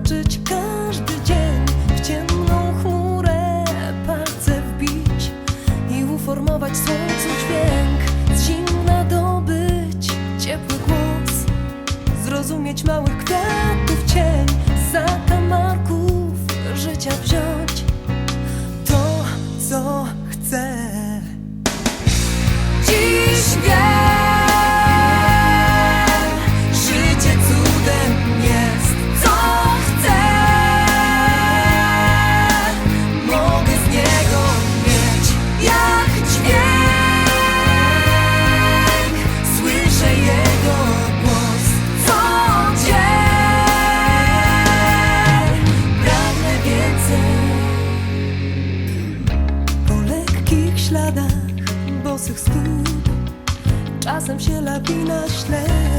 skoczyć każdy dzień w ciemną chmurę, palce wbić i uformować słońcu dźwięk, z zimna dobyć ciepły głos, zrozumieć małych kwiatów cień, z zakamarków życia wziąć. śladach bosych stóp. Czasem się lawina śledzi